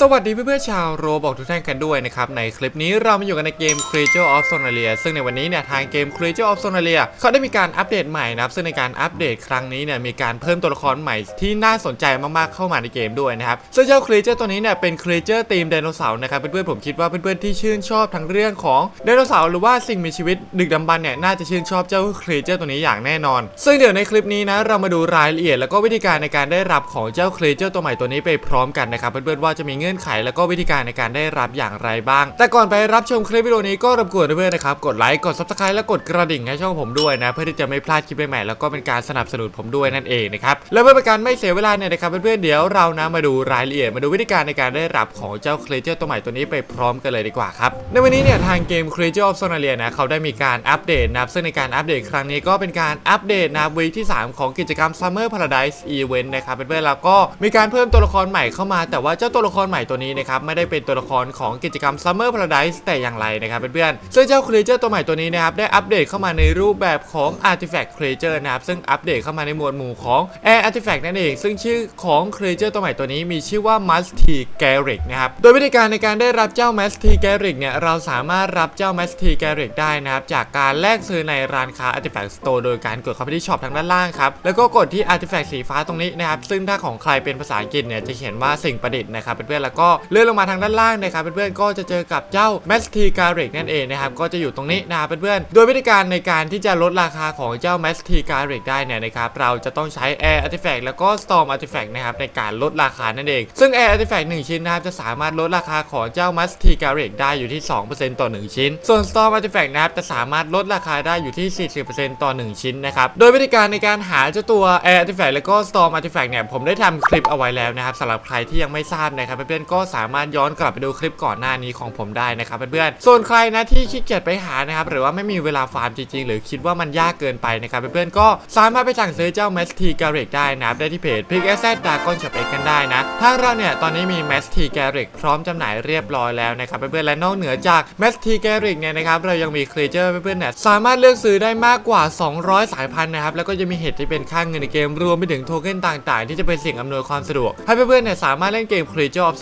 สวัสดีเพื่อนๆชาวโรบอกทุกท่านกันด้วยนะครับ ในคลิปนี้เรามาอยู่กันในเกม Creature of Sonalia ซึ่งในวันนี้เนี่ยทางเกม Creature of Sonalia เขาได้มีการอัปเดตใหม่นะครับ ซึ่งในการอัปเดตครั้งนี้เนี่ยมีการเพิ่มตัวละครใหม่ที่น่าสนใจมากๆเข้ามาในเกมด้วยนะครับ ซึ่งเจ้า Creature ตัวนี้เนี่ยเป็น Creature ธีมไดโนเสาร์นะครับเพื่อนๆผมคิดว่าเพื่อนๆที่ชื่นชอบทั้งเรื่องของไดโนเสาร์หรือว่าสิ่งมีชีวิตดึกดำบรรพ์เนี่ยน่าจะชื่นชอบเจ้า Creature ตัวนี้อย่างแน่นอน ซึ่งเดี๋ยวในคลิปนี้นะเรามาดูรายละเอียด แล้วก็วิธีการในการได้รับของเจ้า Creature ตัวใหม่ตัวนี้ไปพร้อมกันนะครับเพื่อนๆว่าจะมีเงื่อนไข แล้วก็วิธีการในการได้รับอย่างไรบ้าง แต่ก่อนไปรับชมคลิปวิดีโอนี้ก็รบกวนเพื่อนๆนะครับกดไลค์กด Subscribe และกดกระดิ่งให้ช่องผมด้วยนะเพื่อที่จะไม่พลาดคลิปใหม่ๆแล้วก็เป็นการสนับสนุนผมด้วยนั่นเองนะครับและเพื่อเป็นการไม่เสียเวลาเนี่ยนะครับเพื่อนๆเดี๋ยวเรานะมาดูรายละเอียดมาดูวิธีการในการได้รับของเจ้า Creature ตัวใหม่ตัวนี้ไปพร้อมกันเลยดีกว่าครับในวันนี้เนี่ยทางเกม Creature of Sonalia นะเขาได้มีการอัปเดตนะครับซึ่งในการอัปเดตครั้งนี้ก็เป็นการอัปเดตนะวีคที่ 3 ของกิจกรรม Summer Paradise Event นะครับเพื่อนๆแล้วก็มีการเพิ่มตัวละครใหม่เข้ามา แต่ว่าเจ้าตัวละครใหม่ม่ตัวนี้นะครับไม่ได้เป็นตัวละครของกิจกรรม Summer Paradise แต่อย่างไรนะครับเพื่อนๆซึ่งเจ้า Creature ตัวใหม่ตัวนี้นะครับได้อัปเดตเข้ามาในรูปแบบของ Artifact Creature นะครับซึ่งอัปเดตเข้ามาในหมวดหมู่ของ Air Artifact นั่นเอง ซึ่งชื่อของ Creature ตัวใหม่ตัวนี้มีชื่อว่า m u s t y Garrick นะครับโดยวิธีการในการได้รับเจ้า m u s t y Garrick เนี่ยเราสามารถรับเจ้า m u s t y Garrick ได้นะครับจากการแลกซื้อในร้านค้า Artifact Store โดยการกดเข้าไปที่ช็อปทางด้านล่างครับแล้วก็กดที่ Artifact สีฟ้าตรงนี้นะครับซึ่งถ้าของใครเป็นภาษาอังกฤษเนี่ยจะเขียนว่าสิ่งประดิษฐ์นะครับเพื่อนๆแล้วก็เลื่อนลงมาทางด้านล่างนะครับเพื่อนๆก็จะเจอกับเจ้า m a s t y Garrick นั่นเองนะครับก็จะอยู่ตรงนี้นะครับเพื่อนๆโดยวิธีการในการที่จะลดราคาของเจ้า m a s t y Garrick ได้เนี่ยนะครับเราจะต้องใช้ Air Artifact แล้วก็ Storm Artifact นะครับในการลดราคานั่นเองซึ่ง Air Artifact 1ชิ้นนะครับจะสามารถลดราคาของเจ้า m a s t y Garrick ได้อยู่ที่ 2%ต่อ 1 ชิ้น ส่วน Storm Artifact นะครับจะสามารถลดราคาได้อยู่ที่ 40%ต่อ 1 ชิ้นนะครับ โดยวิธีการในการหาเจ้าตัว Air Artifact แล้วก็ Storm Artifact เนี่ยผมได้ทำคลิปเอาไว้แล้วนะครับสำหรับใครที่ยังไม่ทราบนะครับเพื่อนๆก็สามารถย้อนกลับไปดูคลิปก่อนหน้านี้ของผมได้นะครับเพื่อนๆส่วนใครนะที่ขี้เกียจไปหานะครับหรือว่าไม่มีเวลาฟาร์มจริงๆ หรือคิดว่ามันยากเกินไปนะครับเพื่อนๆก็สามารถไปสั่งซื้อเจ้า m a s t y Garrick ได้นะครับได้ที่เพจ Pick a s s e t Dragon Shop X กันได้นะทางเราเนี่ยตอนนี้มี m a s t y Garrick พร้อมจำหน่ายเรียบร้อยแล้วนะครับเพื่อนๆและนอกเหนือจาก m a s t y Garrick เนี่ยนะครับเรายังมี Creature เพื่อนๆเนี่ยสามารถเลือกซื้อได้มากกว่า 200 สายพันธุ์นะครับแล้วก็จะมีเหตุที่เป็นค่าเงินในเกมรวมไปถึงโทเค็นต่าง ๆ ที่จะเป็นสิ่งอำนวยความสะดวกให้เพื่อนๆเนี่ยสามารถเล่นเกม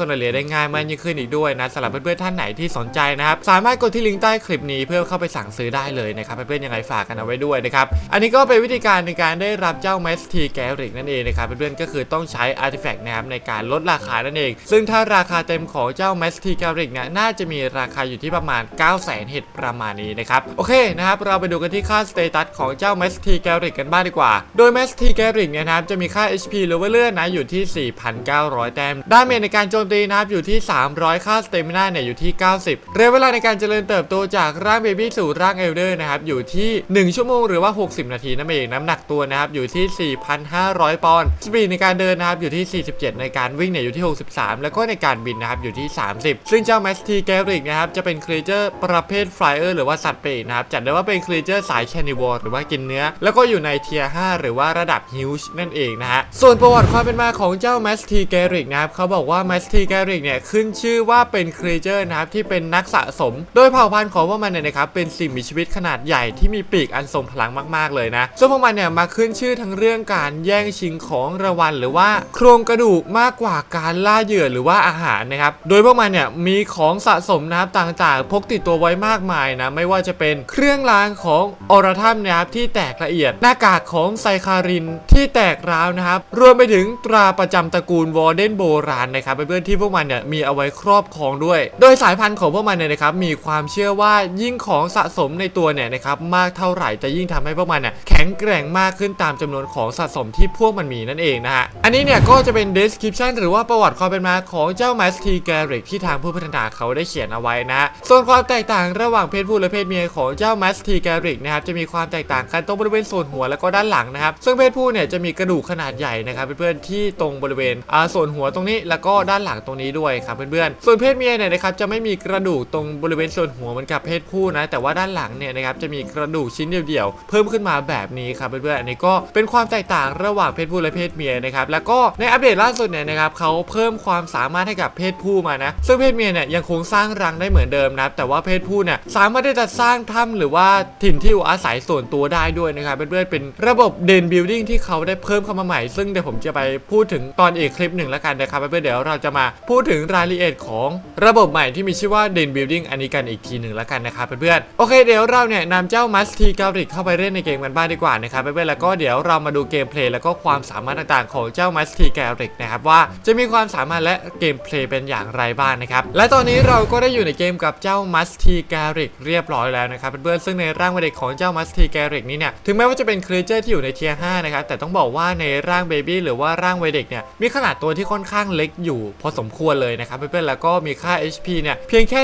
Creature of Sonalia ได้ง่ายมากยิ่งขึ้นอีกด้วยนะสำหรับเพื่อนๆท่านไหนที่สนใจนะครับสามารถกดที่ลิงก์ใต้คลิปนี้เพื่อเข้าไปสั่งซื้อได้เลยนะครับเพื่อนๆยังไงฝากกันเอาไว้ด้วยนะครับอันนี้ก็เป็นวิธีการในการได้รับเจ้า m a s t y Garrick นั่นเองนะครับเพื่อนๆก็คือต้องใช้ Artifact นะครับในการลดราคานั่นเอง ซึ่งถ้าราคาเต็มของเจ้า m a s t y Garrick เนี่ยน่าจะมีราคาอยู่ที่ประมาณ 9 0 0 0 0เห็ดประมาณนี้นะครับโอเคนะครับเราไปดูกันที่ค่าสเตตัสของเจ้า m a s t y Garrick กันบ้างดีกว่า โดย m a s t y Garrick เนี่ยนะครับจะมีค่า HP หรือว่าเลือดนะอยู่ที่ 4,900 แต้มดาเมจในการโจมตีนะครับอยู่ที่ 300 ค่าสเตมินาเนี่ยอยู่ที่ 90 เระยะเวลาในการเจริญเติบโตจากร่างเบบี้สู่ร่างเอลเดอร์นะครับอยู่ที่ 1 ชั่วโมงหรือว่า 60 นาทีนั่นเองน้ำหนักตัวนะครับอยู่ที่ 4,500 ปอนด์สปีดในการเดินนะครับอยู่ที่ 47 ในการวิ่งเนี่ยอยู่ที่ 63 แล้วก็ในการบินนะครับอยู่ที่ 30 ซึ่งเจ้าแมสทีแกริกนะครับจะเป็นครีเจอร์ประเภทไฟเออร์หรือว่าสัตว์ปีกนะครับจัดได้ว่าเป็นครีเจอร์สายแคนิวอร์หรือว่ากินเนื้อ แล้วก็อยู่ในเทียร์5หรือว่าระดับฮิวช์นั่นเองนะฮะส่วนประวัติความเป็นมาของเจ้าแมสทีแกริกนะครับเขาบอกว่าแมสทีแกริกเนี่ยขึ้นชื่อว่าเป็นครีเจอร์นะครับที่เป็นนักสะสม โดยเผ่าพันธุ์ของพวกมันเนี่ยนะครับเป็นสิ่งมีชีวิตขนาดใหญ่ที่มีปีกอันทรงพลังมากๆเลยนะซึ่งพวกมันเนี่ยมาขึ้นชื่อทั้งเรื่องการแย่งชิงของรางวัลหรือว่าโครงกระดูกมากกว่าการล่าเหยื่อหรือว่าอาหารนะครับโดยพวกมันเนี่ยมีของสะสมนะครับต่างๆ พกติดตัวไว้มากมายนะไม่ว่าจะเป็นเครื่องรางของออรทัมนะครับที่แตกละเอียดหน้ากากของไซคารินที่แตกร้าวนะครับรวมไปถึงตราประจำตระกูลวอร์เดนโบราณนะครับเพื่อนที่พวกมันเนี่ยมีเอาไว้ครอบครองด้วย โดยสายพันธุ์ของพวกมันเนี่ยนะครับมีความเชื่อว่ายิ่งของสะสมในตัวเนี่ยนะครับมากเท่าไหร่จะยิ่งทำให้พวกมันเนี่ยแข็งแกร่งมากขึ้นตามจำนวนของสะสมที่พวกมันมีนั่นเองนะฮะอันนี้เนี่ยก็จะเป็น description หรือว่าประวัติความเป็นมาของเจ้า m a s t y Garrick ที่ทางผู้พัฒนาเขาได้เขียนเอาไว้นะส่วนความแตกต่างระหว่างเพศผู้และเพศเมียของเจ้า m a s t y Garrick นะครับจะมีความแตกต่างกันตรงบริเวณส่วนหัวแล้วก็ด้านหลังนะครับซึ่งเพศผู้เนี่ยจะมีกระดูกขนาดใหญ่นะครับเพื่อนๆที่ตรงบริเวณอ่าส่วนหัวตรงนี้แล้วก็ด้านหลังตรงนี้ด้วยครับเพื่อนๆ ส่วนเพศเมียเนี่ยนะครับจะไม่มีกระดูกตรงบริเวณส่วนหัวเหมือนกับเพศผู้นะ แต่ว่าด้านหลังเนี่ยนะครับจะมีกระดูกชิ้นเดียวๆ เพิ่มขึ้นมาแบบนี้ครับเพื่อนๆ อันนี้ก็เป็นความแตกต่างระหว่างเพศผู้และเพศเมียนะครับแล้วก็ในอัปเดตล่าสุดเนี่ยนะครับเขาเพิ่มความสามารถให้กับเพศผู้มานะ ซึ่งเพศเมียเนี่ยยังคงสร้างรังได้เหมือนเดิมนะแต่ว่าเพศผู้เนี่ยสามารถที่จะสร้างถ้ำหรือว่าถิ่นที่อยู่อาศัยส่วนตัวได้ด้วยนะครับเพื่อนๆเป็นระบบเดนบิลดิ้งที่เขาได้เพิ่มเข้ามาใหม่ซึ่งเดี๋ยวผมจะไปพูดถึงตอนอีกคลิปหนึ่งแล้วกันนะครับเพื่อนๆเดี๋ยวเราจะมามาพูดถึงรายละเอียดของระบบใหม่ที่มีชื่อว่า Den Building อันนี้กันอีกทีหนึ่งแล้วกันนะครับเพื่อนๆโอเคเดี๋ยวเราเนี่ยนำเจ้า m u s t ก r i c เข้าไปเล่นในเกมกันบ้างดีกว่านะครับเพื่อนๆแล้วก็เดี๋ยวเรามาดูเกมเพลย์แล้วก็ความสามารถต่างๆ ของเจ้า m u s t ก r i c นะครับว่าจะมีความสามารถและเกมเพลย์เป็นอย่างไรบ้างนะครับและตอนนี้เราก็ได้อยู่ในเกมกับเจ้า m u s t ก r i c เรียบร้อยแล้วนะครับเพื่อนๆซึ่งในร่างวัยเด็กของเจ้า m u s t ก r i c นี้เนี่ยถึงแม้ว่าจะเป็นครีเจอร์ที่อยู่ในเทียร์5นะครับแต่ต้องบอกว่าในร่างเบบี้หรือว่าร่างวัยเด็กเนี่ยมีขนาดตัวที่ค่อนข้างเล็กอยู่พอสมควรเลยนะครับเพื่อนๆแล้วก็มีค่า HP เนี่ยเพียงแค่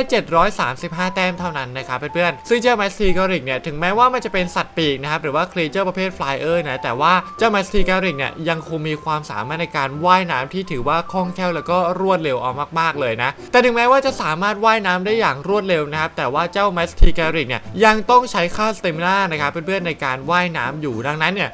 735 แต้มเท่านั้นนะครับเพื่อนๆซึ่งเจ้า m u s t ก r i c เนี่ยถึงแม้ว่ามันจะเป็นสัตว์ปีกนะครับหรือว่าครีเจอร์ประเภท Flyer นะแต่ว่าเจ้า m u s t ก r i c เนี่ยยังคงมีความสามารถในการว่ายน้ำที่ถือว่าคล่องแคล่วแล้วก็รวดเร็วเอามากๆเลยนะแต่ถึงแม้ว่าจะสามารถว่ายน้ำได้อย่างรวดเร็วนะครับแต่ว่าเจ้า m u s t ก r i c เนี่ยยังต้องใช้ค่าสเตมินานะครับเพื่อนๆในการว่ายน้ำอยู่ดังนั้นเนี่ย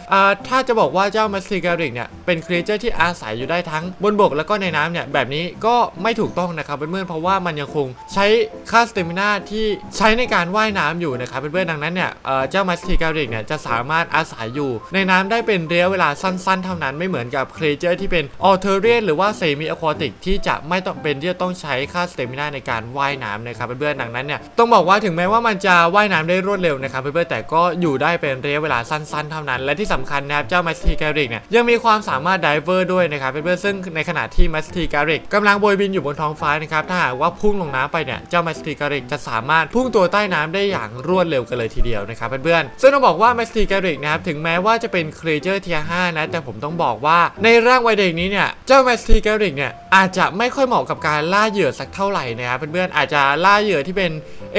ถ้าจะบอกว่าเจ้า m u s t ก r i c เนี่ยเป็นครีเจอร์ที่อาศัยอยู่ได้ทั้งบนบกแล้วก็ในน้ำเนี่ยแบบนี้ก็ไม่ถูกต้องนะครับเพื่อนๆเพราะว่ามันยังคงใช้ค่าสเตมินาที่ใช้ในการว่ายน้ำอยู่นะครับเพื่อนๆดังนั้นเนี่ยเจ้า m u s t ก r i c เนี่ยจะสามารถอาศัยอยู่ ในน้ำได้เป็นระยะเวลาสั้น ๆ เท่านั้นไม่เหมือนกับครีเจอร์ที่เป็นออเทเรียนหรือว่าเซมิอควาติกที่จะไม่ต้องเป็นที่จะต้องใช้ค่าสเตมินาในการว่ายน้ำนะครับเพื่อนๆดังนั้นเนี่ยต้องบอกว่าถึงแม้ว่ามันจะว่ายน้ำได้รวดเร็วนะครับเพื่อนๆแต่ก็อยู่ได้เป็นระยะเวลาสั้น ๆ เท่านั้น และที่สำคัญนะครับเจ้า m u s t ก r i c เนี่ยยังมีความสามารถดิเวอร์ด้วยนะครับเพื่อนๆซึ่งในขณะที่ m u s t ก r i c กำลังโบยบินอยู่บนท้องฟ้านะครับถ้าหากว่าพุ่งลงน้ำไปเนี่ยเจ้า m u s t ก r i c จะสามารถพุ่งตัวใต้น้ำได้อย่างรวดเร็วกันเลยทีเดียวนะครับเพื่อนๆซึ่งต้องบอกว่า m u s t ก r i c นะครับถึงแม้ว่าจะเป็นครีเจอร์เทีย5นะแต่ผมต้องบอกว่าในร่างวัยเด็กนี้เนี่ยเจ้า m u s t ก r i c เนี่ยอาจจะไม่ค่อยเหมาะกับการล่าเหยื่อสักเท่าไหร่นะครับเพื่อนๆอาจจะล่าเหยื่อที่เป็น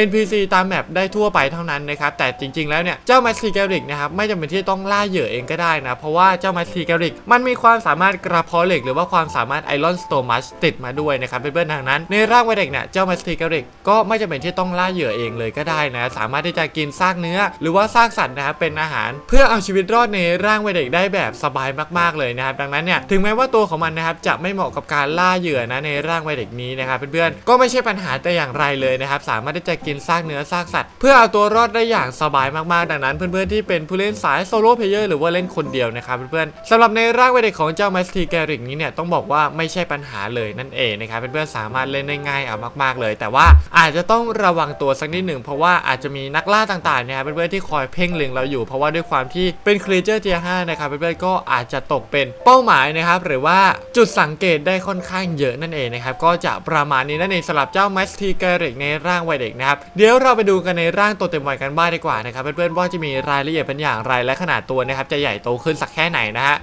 NPC ตามแมปได้ทั่วไปเท่านั้นนะครับแต่จริง ๆ แล้วเนี่ยเจ้า m u s t ก r i c นะครับไม่จำเป็นที่ต้องล่าเหยื่อเองก็ได้นะเพราะว่าเจ้า m u s t ก r i c มันมีความสามารถกระเพาะเหล็กหรือว่าความสามารถไอรอนสโตมัชติดมาด้วยนะครับเพื่อนๆทางนั้น ในร่างวัยเด็กเนี่ยเจ้า m u s t ก r i c ก็ไม่จำเป็นที่ต้องล่าเหยื่อเองเลยก็ได้นะ สามารถที่จะกินซากเนื้อ หรือว่าซากสัตว์นะครับเป็นอาหาร เพื่อเอาชีวิตรอดในร่างวัยเด็กได้แบบสบายมากๆเลยนะครับดังนั้นเนี่ยถึงแม้ว่าตัวของมันนะครับจะไม่เหมาะกับการล่าเหยื่อนะในร่างวัยเด็กนี้นะครับเพื่อนๆก็ไม่ใช่ปัญหาแต่อย่างไรเลยนะครับสามารถที่จะกินซากเนื้อซากสัตว์ เพื่อเอาตัวรอดได้อย่างสบายมากๆ ดังนั้น เพื่อนๆที่เป็นผู้เล่นสายโซโล่เพลเยอร์หรือว่าเล่นคนเดียวนะครับเพื่อนๆสำหรับในร่างวัยเด็กของเจ้า m u s t ก r i c นี้เนี่ยต้องบอกว่าไม่ใช่ปัญหาเลยนั่นเองนะครับเพื่อนๆสามารถเล่นได้ง่ายเอามาก ๆ เลย แต่ว่าอาจจะต้องระวังตัวสักนิดหนึ่งเพราะว่าอาจจะมีนักล่าต่างๆนะครับเพื่อนๆที่คอยเพ่งเล็งเราอยู่ เพราะว่าด้วยความที่เป็นครีเจอร์เทีย5นะครับเพื่อนๆก็อาจจะตกเป็นเป้าหมายนะครับหรือว่าจุดสังเกตได้ค่อนข้างเยอะนั่นเองนะครับก็จะประมาณนี้นั่นเองสำหรับเจ้า m u s t ก r i c ในร่างวัยเด็กนะครับเดี๋ยวเราไปดูกันในร่างตัวเต็มวัยกันบ้างดีกว่านะครับเพื่อนๆว่าจะมีรายละเอียดเป็นอย่างไรและขนาดตัวนะครับจะใหญ่โตขึ้นสักแค่ไหนนะฮะ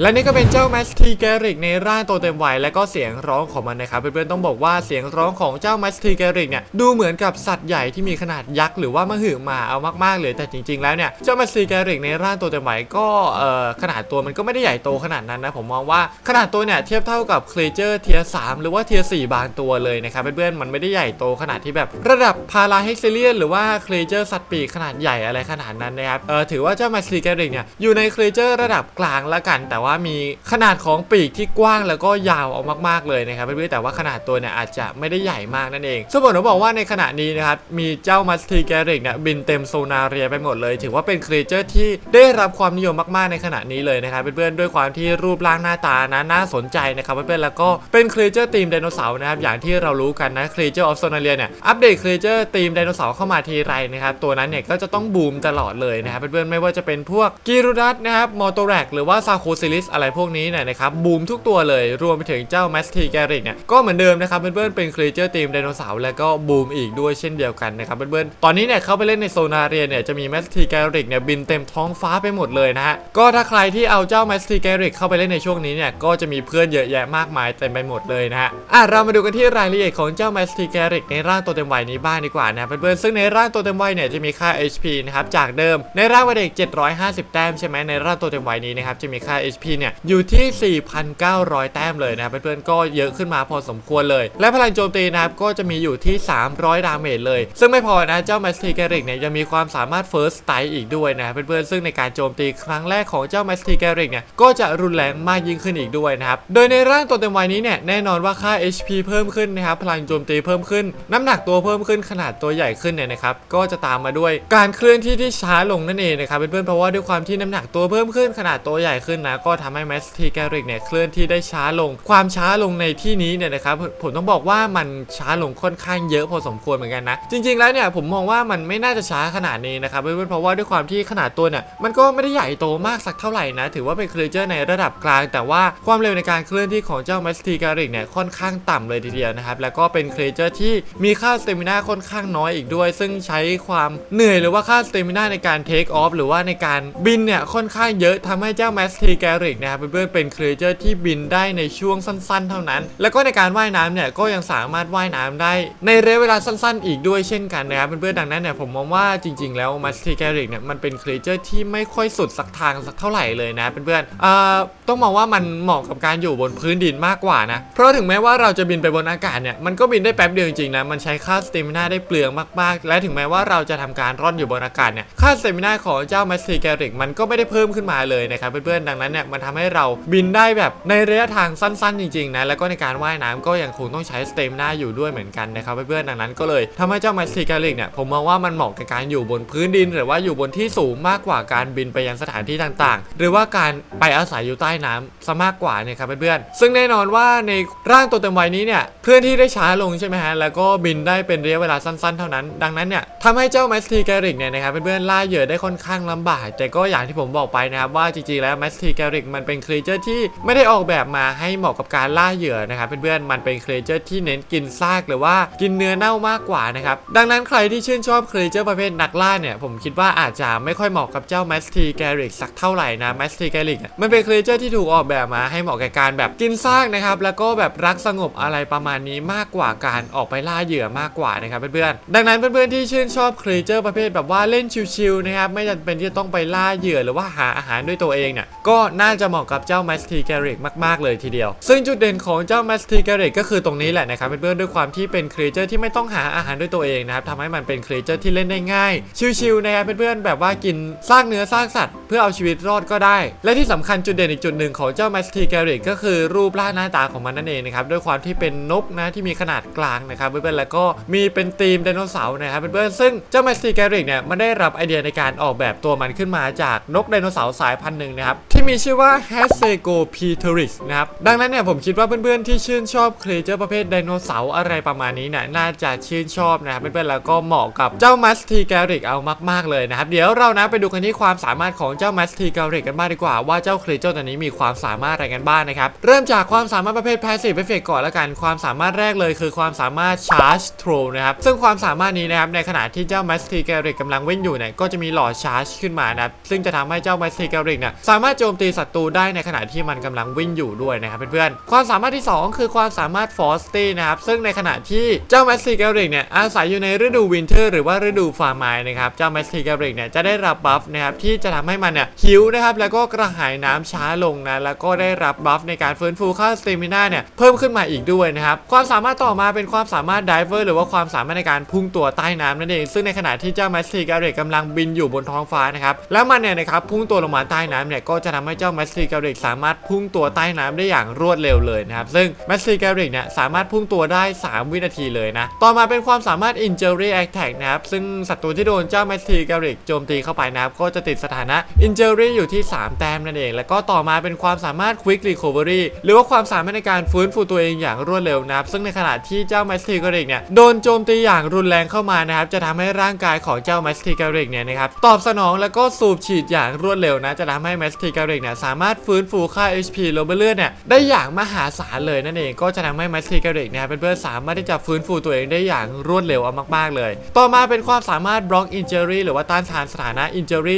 และนี่ก็เป็นเจ้า m a s t ก r i c ในร่างตัวเต็มวัยและก็เสียงร้องของมันนะครับเพื่อนๆต้องบอกว่าเสียงร้องของเจ้า m a s t ก r i c เนี่ยดูเหมือนกับสัตว์ใหญ่ที่มีขนาดยักษ์หรือว่ามหึมาเอามากๆเลยแต่จริง ๆ แล้วเนี่ยเจ้า m a s t ก r i c ในร่างตัวเต็มวัยก็เอ่อขนาดตัวมันก็ไม่ได้ใหญ่โตขนาดนั้นนะผมมองว่าขนาดตัวเนี่ยเทียบเท่ากับครีเจอร์เทียสามหรือว่าเทียสี่บางตัวเลยนะครับเพื่อนๆมันไม่ได้ใหญ่โตขนาดที่แบบระดับพาราเฮกซิเลียนหรือว่าครีเจอร์สัตว์ปีกขนาดใหญ่อะไรขนาดนั้นนะครับเออถือว่าเจ้า m a s t ก r i c เนี่ยอยู่ในครีเจอร์ระดับกลางละกันแต่ว่ามีขนาดของปีกที่กว้างแล้วก็ยาวเอามากๆเลยนะครับเพื่อนๆแต่ว่าขนาดตัวเนี่ยอาจจะไม่ได้ใหญ่มากนั่นเองซึ่งผมต้องบอกว่าในขณะนี้นะครับมีเจ้ามัสทีแกริกเนี่ยบินเต็มโซนาเรียไปหมดเลย ถือว่าเป็นครีเจอร์ที่ได้รับความนิยมมากๆในขณะนี้เลยนะครับเพื่อนๆด้วยความที่รูปร่างหน้าตานะน่าสนใจนะครับเพื่อนๆแล้วก็เป็นครีเจอร์ทีมไดโนเสาร์นะครับอย่างที่เรารู้กันนะครีเจอร์ออฟโซนาเรียเนี่ยอัปเดตครีเจอร์ทีมไดโนเสาร์เข้ามาทีไรนะครับตัวนั้นเนี่ยก็จะต้องบูมตลอดเลยนะครับเพื่อนๆไม่ว่าจะเป็นพวกกิรุดัสนะครับมอโตแรกหรือว่าซาโคซิลสอะไรพวกนี้เนี่ยนะครับบูมทุกตัวเลยรวมไปถึงเจ้าแมสทีแกริกเนี่ยก็เหมือนเดิมนะครับเพื่อนๆเป็นครีเจอร์ทีมไดโนเสาร์แล้วก็บูมอีกด้วยเช่นเดียวกันนะครับเพื่อนๆตอนนี้เนี่ยเข้าไปเล่นในโซนาเรียเนี่ยจะมีแมสทีแกริกเนี่ยบินเต็มท้องฟ้าไปหมดเลยนะฮะก็ถ้าใครที่เอาเจ้าแมสทีแกริกเข้าไปเล่นในช่วงนี้เนี่ยก็จะมีเพื่อนเยอะแยะมากมายเต็มไปหมดเลยนะฮะอะเรามาดูกันที่รายละเอียดของเจ้าแมสทีแกริกในร่างตัวเต็มวัยนี้บ้างดีกว่านะเพื่อนๆซึ่งในร่างตัวเต็มวัยเนี่ยจะมีค่า HP นะครับจากเดิมในร่างวัยเด็ก 750 แต้มใช่ไหมในร่างตัวเต็มวัยนี้นะครับจะมีค่า HP เนี่ยอยู่ที่ 4,900 แต้มเลยนะเพื่อนๆก็เยอะขึ้นมาพอสมควรเลย และพลังโจมตีนะครับก็จะมีอยู่ที่ 300 ดาเมจเลย ซึ่งไม่พอนะเจ้าแมสทีแกริกเนี่ยยังมีความสามารถ First Strike อีกด้วยนะเพื่อนๆซึ่งในการโจมตีครั้งแรกของเจ้าแมสทีแกริกเนี่ยก็จะรุนแรงมากยิ่งขึ้นอีกด้วยนะครับโดยในร่างตัวเต็มวัยนี้เนี่ยแน่นอนว่าค่า HP เพิ่มขึ้นนะครับพลังโจมตีเพิ่มขึ้น น้ำหนักตัวเพิ่มขึ้นขนาดตัวใหญ่ขึ้นเนี่ยนะครับก็จะตามมาด้วยการเคลื่อนที่ที่ช้าลงนั่นเองนะครับเพื่อนๆเพราะว่าด้วยความที่น้ำหนักตัวเพิ่มขึ้นขนาดตัวใหญ่ขึ้นนะก็ทำให้แมสทีแกริกเนี่ยเคลื่อนที่ได้ช้าลง ความช้าลงในที่นี้เนี่ยนะครับผมต้องบอกว่ามันช้าลงค่อนข้างเยอะพอสมควรเหมือนกันนะ จริง ๆแล้วเนี่ยผมมองว่ามันไม่น่าจะช้าขนาดนี้นะครับเพื่อนๆเพราะว่าด้วยความที่ขนาดตัวเนี่ยมันก็ไม่ได้ใหญ่โตมากสักเท่าไหร่นะถือว่าเป็นครีเจอร์ในระดับกลาง แต่ว่าความเร็วในการเคลื่อนที่ของเจ้าแมสทีแกริกเนี่ยค่อนข้างต่ำเลยทีเดียวนะครับแล้วก็เป็นครีเจอร์ที่มีค่าสเตมินาค่อนข้างน้อยอีกด้วย ซึ่งใช้ความเหนื่อยหรือว่าค่าสเตมินาในการเทคออฟหรือว่าในการบินเนี่ยค่อนข้างเยอะทำให้เจ้าแมสทีแกริกนะครับเพื่อนๆเป็นครีเจอร์ที่บินได้ในช่วงสั้นๆ เท่านั้น แล้วก็ในการว่ายน้ำเนี่ยก็ยังสามารถว่ายน้ำได้ ในระยะเวลาสั้น ๆ อีกด้วยเช่นกันนะครับเพื่อนๆดังนั้นเนี่ยผมมองว่าจริง ๆ แล้วแมสทีแกริกเนี่ยมันเป็นครีเจอร์ที่ไม่ค่อยสุดสักทางสักเท่าไหร่เลยนะเพื่อนๆอ่าต้องมองว่ามันเหมาะกับการอยู่บนพื้นดินมากกว่านะเพราะถึงแม้ว่าเราจะบินไปบนอากาศเนี่ยมันก็บินได้แป๊บเดียวจริงๆนะมันใช้ค่าสเตมินาได้เปลืองมากๆ และถึงแม้ว่าเราจะทำการร่อนอยู่บนอากาศเนี่ยค่าสเตมินาของเจ้าแมสทีแกริกมันก็ไม่ได้เพิ่มขึ้นมาเลยนะครับเพื่อนๆดังนั้นเนี่ยมันทำให้เราบินได้แบบในระยะทางสั้น ๆ จริงๆนะแล้วก็ในการว่ายน้ำก็ยังคงต้องใช้สเตมินาอยู่ด้วยเหมือนกันนะครับเพื่อนๆดังนั้นก็เลยทำให้เจ้าแมสทีแกริกเนี่ยผมมองว่ามันเหมาะกับการอยู่บนพื้นดิน หรือว่าอยู่บนที่สูงมากกว่าการบินไปยังสถานที่ต่างๆ หรือว่าการไปอาศัยอยู่ใต้น้ำซะมากกว่าเนี่ยครับเพื่อนๆซึ่งแน่นอนว่าในร่างตัวเต็มวัยนี้เนี่ยเคลื่อนที่ได้ช้าลงใช่ไหมฮะแล้วก็บินได้เป็นระยะเวลาสั้น ๆ เท่านั้น ดังนั้นเนี่ยทำให้เจ้าแมสทีแกริกเนี่ยนะครับเพื่อนๆล่าเหยื่อได้ค่อนข้างลำบากแต่ก็อย่างที่ผมบอกไปนะครับว่าจริงๆแล้วแมสทีแกริกมันเป็นครีเจอร์ที่ไม่ได้ออกแบบมาให้เหมาะกับการล่าเหยื่อนะครับเพื่อนๆมันเป็นครีเจอร์ที่เน้นกินซากหรือว่ากินเนื้อเน่ามากกว่านะครับดังนั้นใครที่ชื่นชอบครีเจอร์ประเภทนักล่าเนี่ยผมคิดว่าอาจจะไม่ค่อยเหมาะกับเจ้าแมสทีแกริกสักเท่าไหร่นะแมสทีแกริกมันเป็นครีเจอร์ที่ถูกออกแบบมาให้เหมาะกับการแบบกินซากนะครับแล้วก็แบบรักสงบอะไรประมาณนี้มากกว่าการออกไปล่าเหยื่อมากกว่านะครับเพื่อนๆดังนั้นเพื่อนๆที่ชื่นชอบครีเจอร์ประเภทแบบว่าเล่นชิลๆนะครับไม่จำเป็นที่จะต้องไปล่าเหยื่อหรือว่าหาอาหารด้วยตัวเองเนี่ยก็นาจะเหมาะกับเจ้าแมสทีแกริกมาก ๆ เลยทีเดียว ซึ่งจุดเด่นของเจ้าแมสทีแกริกก็คือตรงนี้แหละนะครับเพื่อนๆด้วยความที่เป็นครีเจอร์ที่ไม่ต้องหาอาหารด้วยตัวเองนะครับทำให้มันเป็นครีเจอร์ที่เล่นได้ง่าย ชิลๆนะครับเพื่อนๆแบบว่ากินซากเนื้อซากสัตว์ เพื่อเอาชีวิตรอดก็ได้ และที่สำคัญจุดเด่นอีกจุดหนึ่งของเจ้าแมสทีแกริกก็คือรูปร่างหน้าตาของมันนั่นเองนะครับด้วยความที่เป็นนกนะที่มีขนาดกลางนะครับเพื่อนๆแล้วก็มีเป็นธีมไดโนเสาร์นะครับเพื่อนๆซึ่งเจ้าแมสทีแกริกเนี่ยมันได้รับไอเดียในการออกแบบตัวมันขึ้นมาจากนกไดโนเสาร์สายพันธุ์หนึ่งนะครับที่มีชื่อว่า h a s e g o p e t e r i s นะครับ ดังนั้นเนี่ยผมคิดว่าเพื่อนๆที่ชื่นชอบครีเจอร์ประเภทไดโนเสาร์อะไรประมาณนี้เนี่ยน่าจะชื่นชอบนะครับเพื่อนๆแล้วก็เหมาะกับเจ้ามัสทีแกริกเอามากๆเลยนะครับ เดี๋ยวเรานะไปดูกันที่ความสามารถของเจ้ามัสทีแกริกกันบ้างดีกว่าว่าเจ้าครีเจอร์ตัวนี้มีความสามารถอะไรกันบ้างนะครับ เริ่มจากความสามารถประเภท passive effect ก่อนล้วกัน ความสามารถแรกเลยคือความสามารถ charge throw นะครับซึ่งความสามารถนี้นะครับในขณะที่เจ้ามัสทีแกริกกำลังวิ่งอยู่เนี่ยก็จะมีหลอดชาร์จขึ้นมานะครับซึ่งจะทำให้เจ้ามัสทีแกริกเนี่ยสามารถโจจมตีศัตรูได้ในขณะที่มันกำลังวิ่งอยู่ด้วยนะครับเพื่อนๆความสามารถที่ 2 คือความสามารถ force t นะครับซึ่งในขณะที่เจ้าแมสทีแกริกเนี่ยอาศัยอยู่ในฤดูวินเทอร์หรือว่าฤดูฟาร์มายนะครับเจ้าแมสทีแกริกเนี่ยจะได้รับบัฟนะครับที่จะทำให้มันเนี่ยหิวนะครับแล้วก็กระหายน้ำช้าลงนะแล้วก็ได้รับบัฟในการฟื้นฟูค่าสเตมิน่าเนี่ยเพิ่มขึ้นมาอีกด้วยนะครับความสามารถต่อมาเป็นความสามารถ diver หรือว่าความสามารถในการพุ่งตัวใต้น้ำนั่นเอง ซึ่งในขณะที่เจ้าแมสทีแกริกกำลังบินอยู่บนท้องฟ้านะครับแล้วมันเนี่ยนะครับพุ่งตัวลงมาใต้น้ำเนี่ยก็จะททำให้เจ้าแมสซีแกริกสามารถพุ่งตัวใต้น้ำได้อย่างรวดเร็วเลยนะครับ ซึ่งแมสซีแกริกเนี่ยสามารถพุ่งตัวได้ 3 วินาทีเลยนะ ต่อมาเป็นความสามารถ Injury Attack นะครับ ซึ่งศัตรูที่โดนเจ้าแมสซีแกริกโจมตีเข้าไปนะครับ ก็จะติดสถานะ Injury อยู่ที่ 3 แต้มนั่นเอง แล้วก็ต่อมาเป็นความสามารถ Quick Recovery หรือว่าความสามารถในการฟื้นฟูตัวเองอย่างรวดเร็วนะครับ ซึ่งในขณะที่เจ้าแมสซีแกริกเนี่ยโดนโจมตีอย่างรุนแรงเข้ามานะครับ จะทำให้ร่างกายของเจ้าแมสซีแกริกเนี่ยนะครับตอบสนองแล้วก็สูบฉีดอย่างรวดเร็วนะ จะทำให้แมสซีการิกเนี่ยสามารถฟื้นฟูค่า HP ลดเลือดเนี่ยได้อย่างมหาศาลเลยนั่นเองก็จะทำให้แมสซีการิกเนี่ยเป็นเพื่อนสามารถที่จะฟื้นฟูตัวเองได้อย่างรวดเร็วเอามากๆเลย ต่อมาเป็นความสามารถ block injury หรือว่าต้านทานสถานะ injury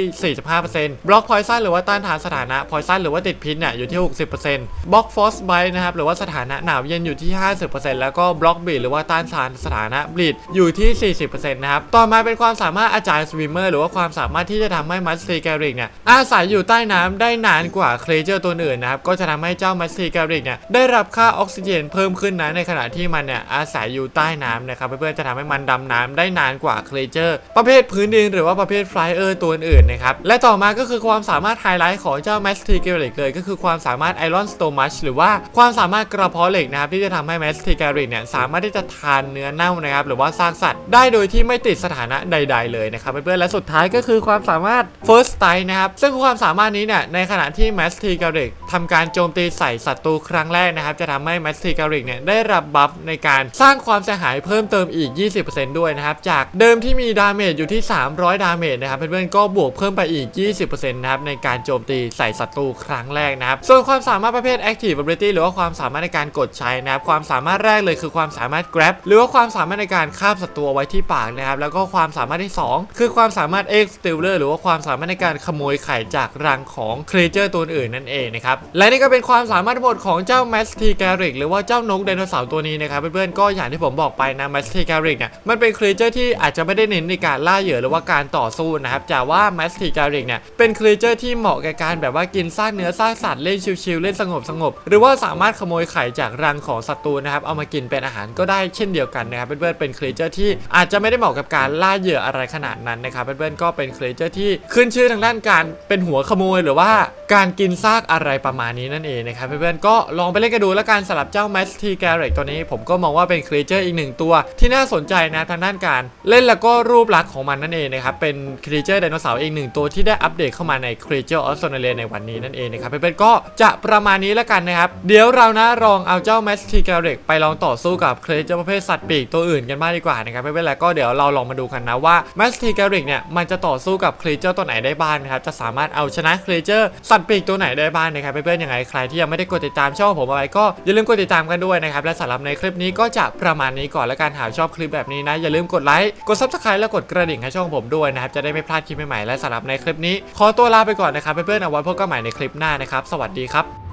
45% block poison หรือว่าต้านทานสถานะ poison หรือว่าติดพิษเนี่ยอยู่ที่ 60% block force bite นะครับหรือว่าสถานะหนาวเย็นอยู่ที่ 50%แล้วก็ block bleed หรือว่าต้านทานสถานะ bleed อยู่ที่ 40%นะครับต่อมาเป็นความสามารถอาจารย์ swimmer หรือว่าความสามารถที่จะทำให้มัสซีการิกเนี่ยอาศัยอยู่ใต้น้ำได้นานกว่าเครเจอร์ตัวอื่นนะครับก็จะทำให้เจ้ามัสซีการิกเนี่ยได้รับค่าออกซิเจนเพิ่มขึ้นนะในขณะที่มันเนี่ยอาศัยอยู่ใต้น้ำนะครับเพื่อๆจะทำให้มันดำน้ำได้นานกว่าเครเจอร์ ประเภทพื้นดินหรือว่าประเภทฟลายเออร์ตัวอื่นนะครับและต่อมาก็คือความสามารถไฮไลท์ของเจ้ามัสซีการิกเลยก็คือความสามารถไอรอนสโตมัชหรือว่าความสามารถกระเพาะเหล็กนะครับที่จะทำให้มัสซีการิกเนี่ยสามารถที่จะทานเนื้อเน่านะครับหรือว่าซากสัตว์ได้โดยที่ไม่ติดสถานะใด ๆ เลยนะครับเพื่อนๆและสุดท้ายก็คือความสามารถ first strike นะครับซึ่งความสามารถนี้เนี่ยในขณะที่แมสซีการิกทำการโจมตีใส่ศัตรูครั้งแรกนะครับ จะทำให้แมสซีการิกเนี่ยได้รับบัฟในการสร้างความเสียหายเพิ่มเติมอีก 20%ด้วยนะครับ จากเดิมที่มีดาเมจอยู่ที่ 300 ดาเมจนะครับ เพื่อนๆก็บวกเพิ่มไปอีก 20%นะครับในการโจมตีใส่ศัตรูครั้งแรกนะครับ ส่วนความสามารถประเภท active ability หรือว่าความสามารถในการกดใช้นะครับ ความสามารถแรกเลยคือความสามารถ grab หรือว่าความสามารถในการคาบศัตรูไว้ที่ปากนะครับ แล้วก็ความสามารถที่ 2 คือความสามารถ X stealer หรือว่าความสามารถในการขโมยไข่จากรังของครีเจอร์ตัวอื่นนั่นเองนะครับและนี่ก็เป็นความสามารถทั้งหมดของเจ้า m a s t i g a r i c หรือว่าเจ้านกไดโนเสาร์ตัวนี้นะครับเพื่อนๆก็อย่างที่ผมบอกไปนะ m a s t i g a r i c เนี่ยมันเป็นครีเจอร์ที่อาจจะไม่ได้เน้นในการล่าเหยื่อหรือว่าการต่อสู้นะครับแต่ว่า m a s t i g a r i c เนี่ยเป็นครีเจอร์ที่เหมาะกับการแบบว่ากินซากเนื้อซากสัตว์เล่นชิวๆเล่นสงบสงบหรือว่าสามารถขโมยไข่จากรังของศัตรูนะครับเอามากินเป็นอาหารก็ได้เช่นเดียวกันนะครับเพื่อนๆเป็นครีเจอร์ที่อาจจะไม่ได้เหมาะกับการล่าเหยื่ออะไรขนาดนั้นนะครับเพื่อนๆก็เป็นครีเจอร์ที่ขึ้นชื่อทางด้านการเป็นหัวขโมยหรือว่าการกินซากอะไรประมาณนี้นั่นเองนะครับเพื่อนๆก็ลองไปเล่นกันดูแล้วกันสำหรับเจ้า m a s t i g a r i c ตัวนี้ ผมก็มองว่าเป็นครีเจอร์อีกหนึ่งตัว ที่น่าสนใจนะทางด้านการเล่นแล้วก็รูปลักษณ์ของมันนั่นเองนะครับเป็นครีเจอร์ไดโนเสาร์อีกหนึ่งตัวที่ได้อัปเดตเข้ามาใน Creature of Sonalia ในวันนี้นั่นเองนะครับเพื่อนๆก็จะประมาณนี้แล้วกันนะครับเดี๋ยวเรานะลองเอาเจ้า m a s t i g a r i c ไปลองต่อสู้กับ Creature ประเภทสัตว์ปีกตัวอื่นกันบ้างดีกว่านะครับเพื่อนๆแล้วก็เดี๋ยวเราลองมาดูกันนะว่า m a s t i g a r i c เนี่ยมันจะต่อสู้กับ Creature ตัวไหนได้บ้างนะครับจะสามารถเอาชนะ Creature สัตว์ปีกตัวไหนได้บ้างนะครับเพื่อนๆยังไงใครที่ยังไม่ได้กดติดตามช่องผมเอาไว้ก็อย่าลืมกดติดตามกันด้วยนะครับและสำหรับในคลิปนี้ก็จะประมาณนี้ก่อนและการหาชอบคลิปแบบนี้นะอย่าลืมกดไลค์กดซับสไครต์และกดกระดิ่งให้ช่องผมด้วยนะครับจะได้ไม่พลาดคลิปใหม่ๆและสำหรับในคลิปนี้ ขอตัวลาไปก่อนนะครับเพื่อนๆเอาไว้พบกันใหม่ในคลิปหน้านะครับสวัสดีครับ